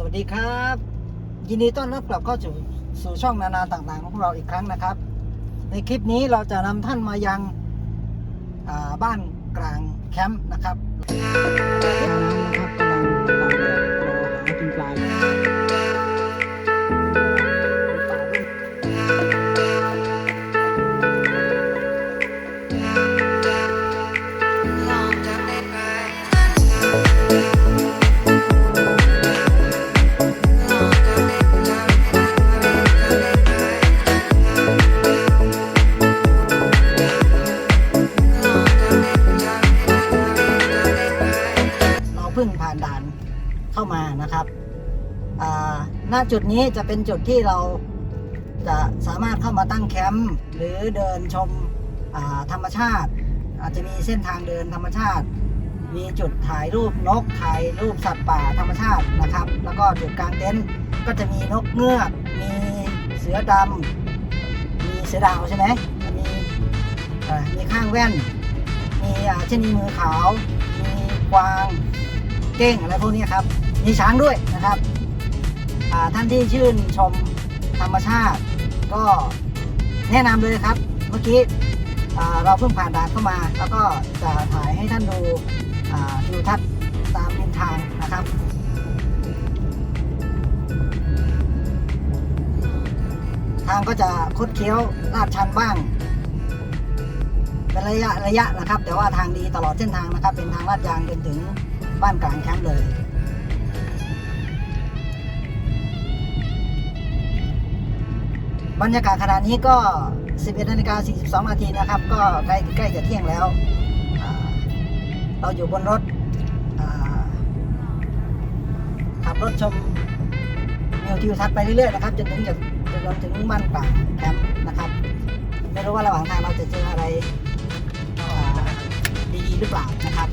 สวัสดีครับ ยินดีต้อนรับกลับเข้าสู่สู่ช่องนานาต่างๆ ของพวกเราอีกครั้งนะครับ ในคลิปนี้เราจะนำท่านมายังบ้านกลางแคมป์นะครับ จุดนี้จะเป็นจุดที่เราจะสามารถเข้ามาตั้งแคมป์หรือเดินชมธรรมชาติ อาจจะมีเส้นทางเดินธรรมชาติ มีจุดถ่ายรูปนกถ่ายรูปสัตว์ป่าธรรมชาตินะครับ แล้วก็จุดกลางเต็นท์ก็จะมีนกเงือก มีเสือดำมีเสือดาวใช่ไหมมีมีข้างแว่น มีอ่าเช่นมีมือขาว มีกวางเก้งอะไรพวกนี้ครับ มีช้างด้วยนะครับ ท่านที่ชื่นชมธรรมชาติ ก็แนะนำเลยครับ เมื่อกี้เราเพิ่งผ่านด่านเข้ามา แล้วก็จะถ่ายให้ท่านดูทิวทัศน์ตามริมทางนะครับทางก็จะคดเคี้ยวลาดชันบ้าง เป็นระยะระยะนะครับ แต่ว่าทางดีตลอดเส้นทางนะครับ เป็นทางลาดยางจนถึงบ้านกลางแคมป์เลย บรรยากาศขณะนี้ก็ 11นาฬิกา42นาทีนะครับ ก็ใกล้ใกล้จะเที่ยงแล้ว เราอยู่บนรถขับรถชมวิวทิวทัศน์ไปเรื่อยๆนะครับจนถึงจะจนถึงบ้านกลาแคมป์นะครับ ไม่รู้ว่าระหว่างทางเราจะเจออะไรดีหรือเปล่านะครับ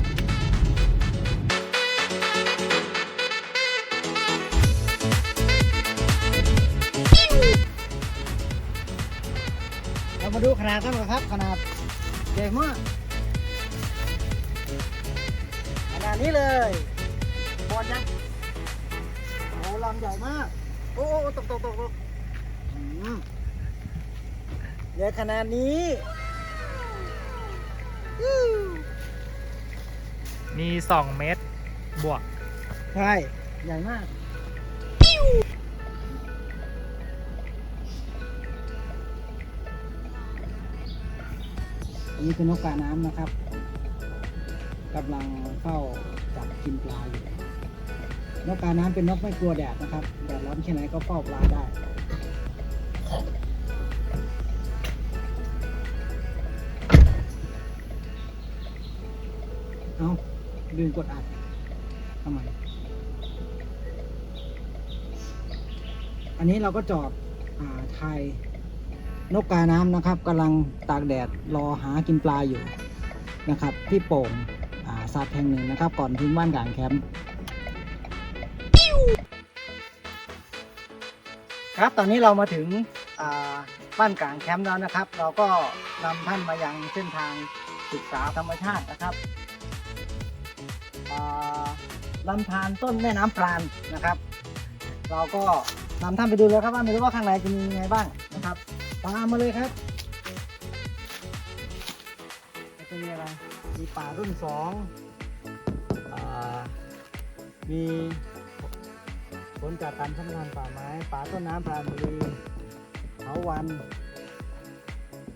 เรามาดูขนาดกันก่อนครับ ขนาดใหญ่มากขนาดนี้เลยบอลนะโอ้ลำใหญ่มาก โอ้โอ้ตกตกตกตกอืมใหญ่ขนาดนี้อู้มี2เมตรบวก ใช่ ใหญ่มาก อันนี้คือนกกาน้ำนะครับกำลังเฝ้าจับกินปลาอยู่นกกาน้ำเป็นนกไม่กลัวแดดนะครับแดดร้อนแค่ไหนก็เฝ้าปลาได้เอาลืมกดอัดทำไมอันนี้เราก็จอดอ่าไทย นกกาน้ำนะครับกำลังตากแดดรอหากินปลาอยู่นะครับ ที่โป่งอ่าสัตว์แห่งหนึ่งนะครับ ก่อนถึงบ้านกลางแคมป์ครับตอนนี้เรามาถึงบ้านกลางแคมป์แล้วนะครับ เราก็นำท่านมายังเส้นทางศึกษาธรรมชาตินะครับลำธารต้นแม่น้ำปราณนะครับ เราก็นำท่านไปดูเลยครับว่าไม่รู้ว่าข้างในจะมียังไงบ้างนะครับ ตามมาเลยครับจะมีอะไร มีป่ารุ่นสองอามีผลจากการพัฒนาป่าไม้ป่าต้นน้ำปราบุรีเขาวัน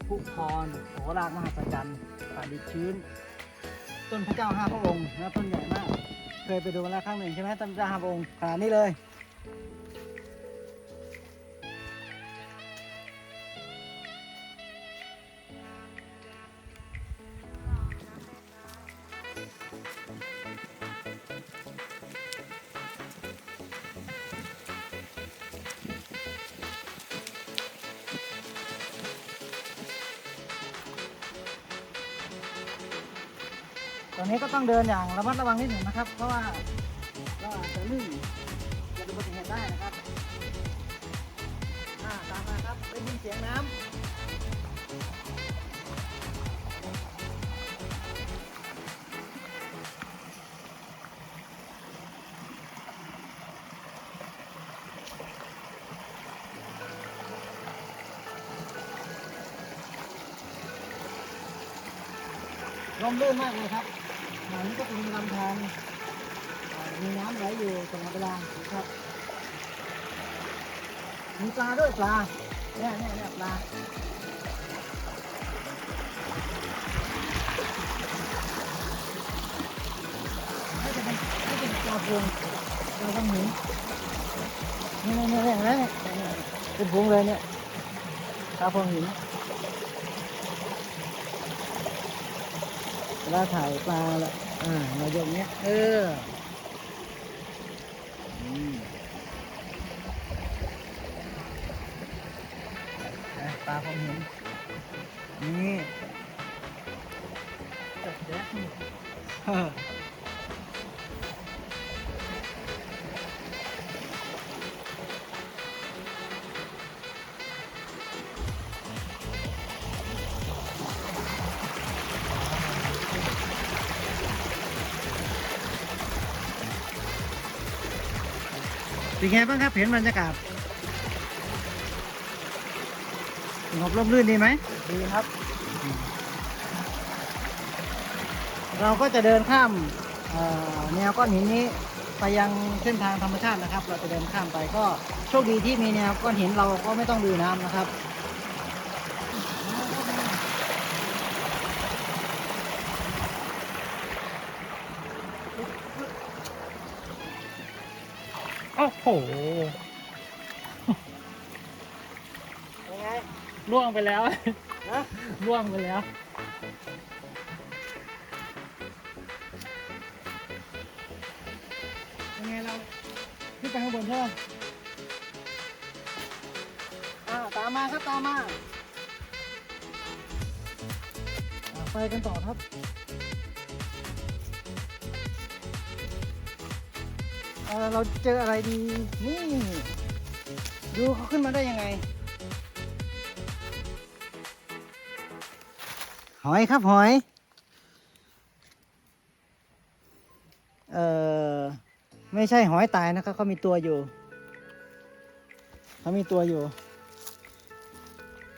ผู้พรโหรากมหัศจรรย์ป่าดิบชื้น ต้นพระเจ้าห้าพระองค์นะต้นใหญ่มาก เคยไปดูมาแล้วครั้งหนึ่งใช่ไหมต้นพระเจ้าห้าพระองค์ขนาดนี้เลย รงนี้ก็ต้องเดินอย่างระมัดระวังนิดหนึ่งนะครับ เพราะว่าก็อาจจะลื่นจะเป็นอุบัติเหตุได้นะครับตามมาครับได้ยินเสียงน้ำลมลื่นมากเลยครับ หลังนี้ก็เป็นลำธารมีน้ำไหลอยู่ตลอดเวลาครับ มีปลาด้วยปลาเนี่ยเนี่ยเนี่ยปลาไม่จะเป็นไม่เป็นปลาพวงปลาพวงหินนี่นี่นี่นี่นี่เป็นพวงเลยเนี่ยปลาพวงหิน เวลาถ่ายปลาละอ่าเราโยกเนี้ย เอออืมอะปลาพวงหินนี่จัดแจ๊ เออเป็นไงบ้างครับเห็นบรรยากาศสงบร่มรื่นดีไหมดีครับ เราก็จะเดินข้ามเอ่อแนวก้อนหินนี้ไปยังเส้นทางธรรมชาตินะครับ เราจะเดินข้ามไปก็โชคดีที่มีแนวก้อนหินเราก็ไม่ต้องดูน้ำนะครับ โอ้โหเป็นไง ล่วงไปแล้วนะล่วงไปแล้วเป็นไงเราขึ้นไปข้างบนใช่ไหมอ่าตามมาครับตามมาอ่าไปกันต่อครับ เราเจออะไรดี นี่ ดูเขาขึ้นมาได้ยังไง หอยครับหอย เออไม่ใช่หอยตายนะครับเขามีตัวอยู่เขามีตัวอยู่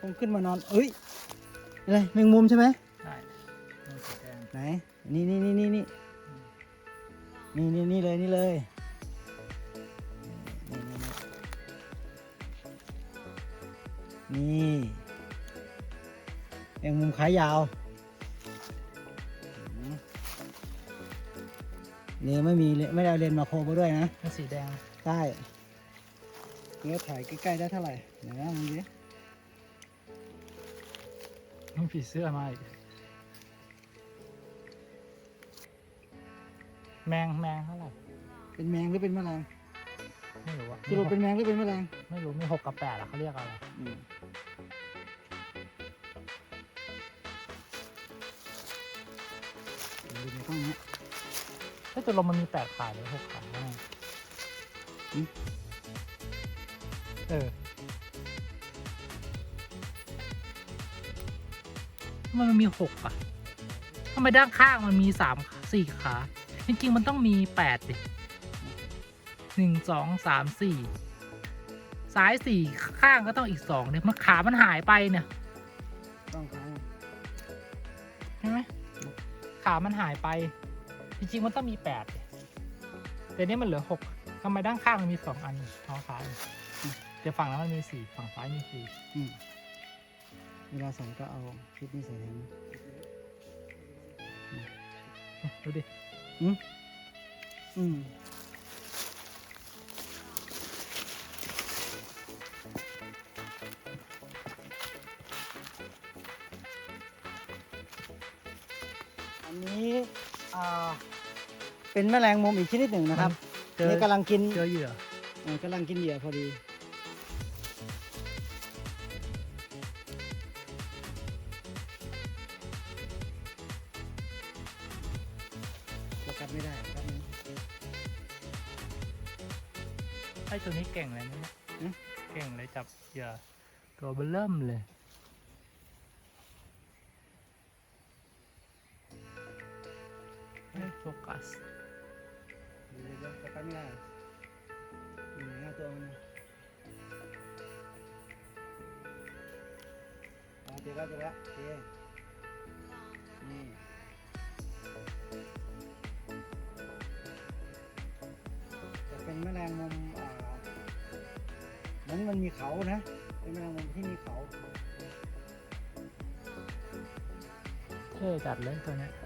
ผมขึ้นมานอนเอ้ยอะไรแมงมุมใช่ไหมใช่ไหน นี่นี่นี่นี่นี่นี่นี่เลยนี่เลย นี่นี่นี่แมงมุมขายาวอืมนี่ไม่มีเลไม่ได้เอาเลนส์มาโครมาด้วยนะมันสีแดงใช่เนื้อถ่ายใกล้ๆได้เท่าไหร่เดี๋ยวนะมึงดิมันผีเสื้อมาอีกแมงแมงเท่าไหร่เป็นแมงหรือเป็นแมลงไม่รู้อะสรุปเป็นแมงหรือเป็นแมลงไม่รู้มีหกกับแปดอะเขาเรียกอะไร ดี๋ยวดูในกล้องเนี้ยเฮ้ยตัวลมมันมีแปดขาหรือหกขาแน่อืมเออทำไมมันมีหกอะทำไมด้านข้างมันมีสามสี่ขา จริงๆมันต้องมีแปดดิหนึ่งสองสามสี่ซ้ายสี่ข้างก็ต้องอีกสองเนี่ยมันขามันหายไปเนี่ยกล้องค้าง ใช่ไหม ขามันหายไป จริงๆมันต้องมีแปดดิแต่นี่มันเหลือหกทำไมด้านข้างมันมีสองอันท้องขาเดี๋ยวฝั่งนั้นมันมีสี่ฝั่งซ้ายมีสี่อืมเวลาใส่ก็เอาคลิปนี้ใส่แทนดูดิ อืมอัน นี้อ่าเป็นแมลงมุมอีกชนิดหนึ่งนะครับเจอนี่กำลังกินเจอเหยื่อเออกำลังกินเหยื่อพอดี โฟกัสไม่ได้ครับนึงไอ้ตัวนี้เก่งเลยนะเนี่ยอืมเก่งเลยจับเหยื่อตัวเบลเริ่มเลย โฟกัสอยู่ในรถโฟกัสม่ได้อยู่ไหนตัวมันเจอแล้เจอแล้เจอนี่จะเป็นแมลงมุมเหมือนมันมีเขานะ เป็นแมลงมุมที่มีเขาเท่จัดเลยตัวนี้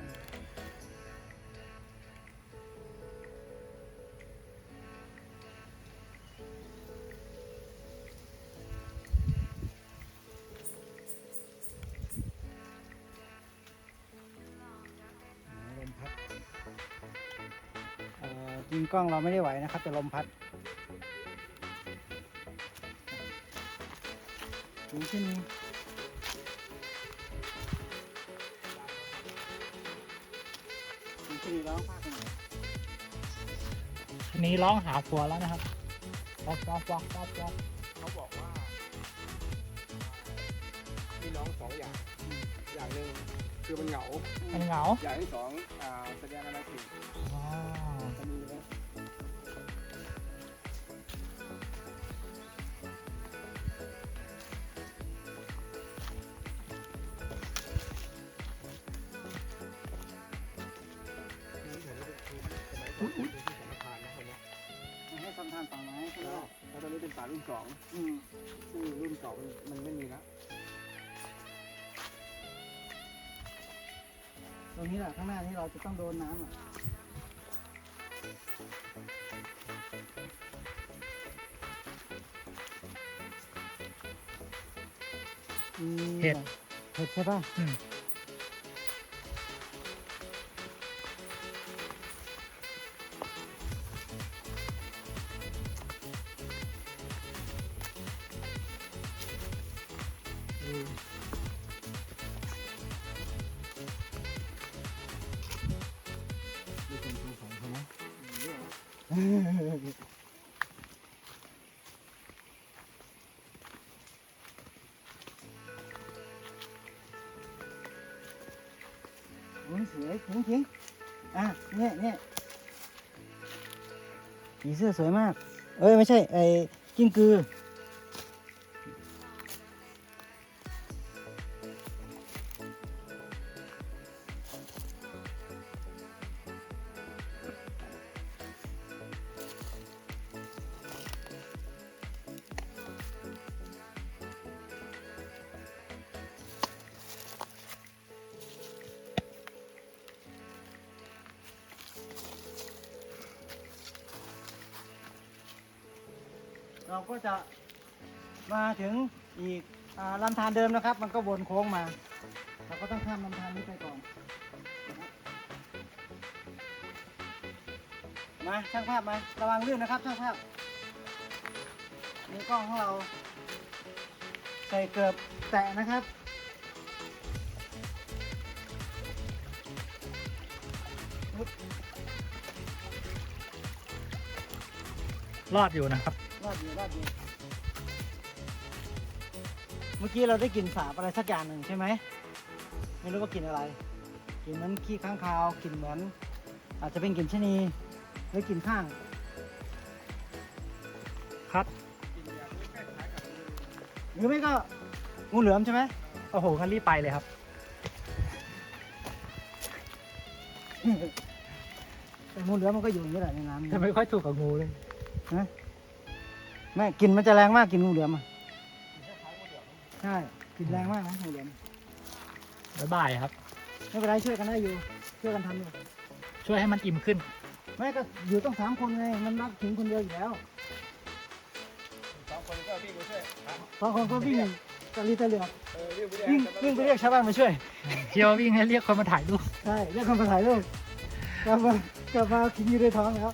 ยิงกล้องเราไม่ได้ไหวนะครับแต่ลมพัดถึงขึ้นนี้ถึงขึ้นนี้ร้องภาคหน่อยทีนี้ร้องหาผัวแล้วนะครับวอกวอกวอกวอกวอกเขาบอกว่ามีน้องสองอย่าง อย่างหนึ่งคือมันเหงา มันเหงา อย่างที่สองอ่าแสดงอนาคตอ๋อ จะมี รุ่นสองอืมซึ่งรุ่นเก่ามันมันไม่มีแล้วตรงนี้แหละข้างหน้านี้เราจะต้องโดนน้ำอะอืมเห็ดเห็ดใช่ป่ะอืม โอ้ยสวยจริงจริงๆอะเนี่ยเนี่ยผีเสื้อสวยมาก เอ้ย ไม่ใช่ไอ้กิ้งกือ เราก็จะมาถึงอีกอาลำธารเดิมนะครับ มันก็วนโค้งมา เราก็ต้องข้ามลำธารนี้ไปก่อนมาช่างภาพมาระวังลื่นนะครับช่างภาพนี่กล้องของเรา ใส่เกือบแตะนะครับรอดอยู่นะครับ รอดอยู่รอดอยู่เมื่อกี้เราได้กลิ่นสาบอะไรสักอย่างหนึ่งใช่ไหม ไม่รู้ว่ากลิ่นอะไรกลิ่นเหมือนขี้ข้างคาวกลิ่นเหมือน อาจจะเป็นกลิ่นชะนีหรือกลิ่นข้าง ครับกินอย่างนี้ใกล้คล้ายกับหรือไม่ก็งูเหลือมใช่ไหมโอ้โหคันรีบไปเลยครับ แต่งูเหลือมมันก็อยู่อย่างนี้แหละในน้ำแต่ไม่ค่อยถูกกับงูเลยนะ แม่กลิ่นมันจะแรงมากกลิ่นงูเหลือมอะใช่กลิ่นแรงมากนะงูเหลือมบ๊ายบายครับ ไม่เป็นไรช่วยกันได้อยู่ช่วยกันทำอยู่ช่วยให้มันอิ่มขึ้นไม่ก็อยู่ต้องสามคนไงมันรับถึงคนเดียวอยู่แล้วสองคนก็วิ่งไปช่วยหาสองคนก็วิ่งกะลีตะเหลือกเออวิ่งไปเรียกวิ่งวิ่งไปเรียกชาวบ้านมาช่วยเที่ยววิ่งให้เรียกคนมาถ่ายรูปใช่เรียกคนมาถ่ายรูปกลับมากลับมากินอยู่ในท้องแล้ว